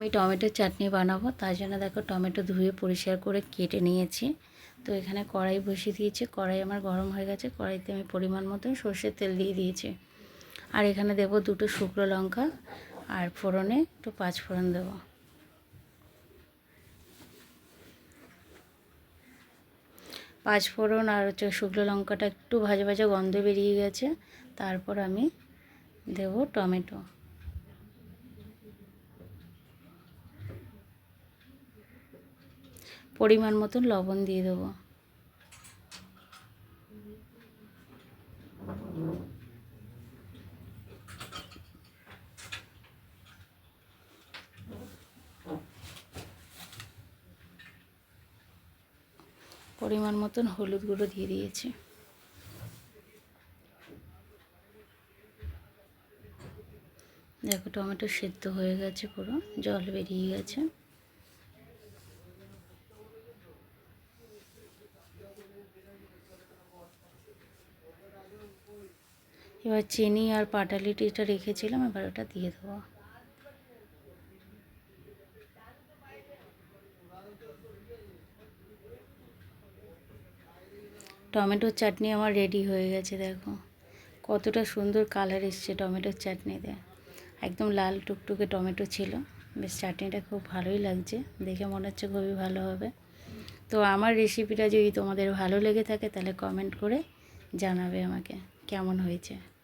আমি টমেটোর চাটনি বানাবো, তার জন্য দেখো টমেটো ধুয়ে পরিষ্কার করে কেটে নিয়েছি। তো এখানে কড়াই বসিয়ে দিয়েছি, কড়াই আমার গরম হয়ে গেছে, কড়াইতে আমি পরিমাণ মতন সর্ষের তেল দিয়ে দিয়েছি। আর এখানে দেবো দুটো শুকনো লঙ্কা আর ফোড়নে একটু পাঁচ ফোড়ন দেবো। পাঁচ ফোড়ন আর হচ্ছে শুকনো লঙ্কাটা একটু ভাজা ভাজা গন্ধ বেরিয়ে গেছে, তারপর আমি দেব টমেটো। পরিমাণ মতন লবণ দিয়ে দেবো। পরিমাণ মতন হলুদ গুঁড়ো দিয়ে দিয়েছি। দেখো টমেটো সেদ্ধ হয়ে গেছে পুরো, জল বেরিয়ে গেছে। এবার চিনি আর পাটালিটিটা রেখেছিলাম, এবার ওটা দিয়ে দেবো। টমেটোর চাটনি আমার রেডি হয়ে গেছে, দেখো। কতটা সুন্দর কালার এসছে টমেটোর চাটনিতে। একদম লাল টুকটুকে টমেটো ছিল। বেশ, চাটনিটা খুব ভালোই লাগছে। দেখে মনে হচ্ছে খুবই ভালো হবে। তো আমার রেসিপিটা যদি তোমাদের ভালো লেগে থাকে, তাহলে কমেন্ট করে জানাবে আমাকে। কেমন হয়েছে?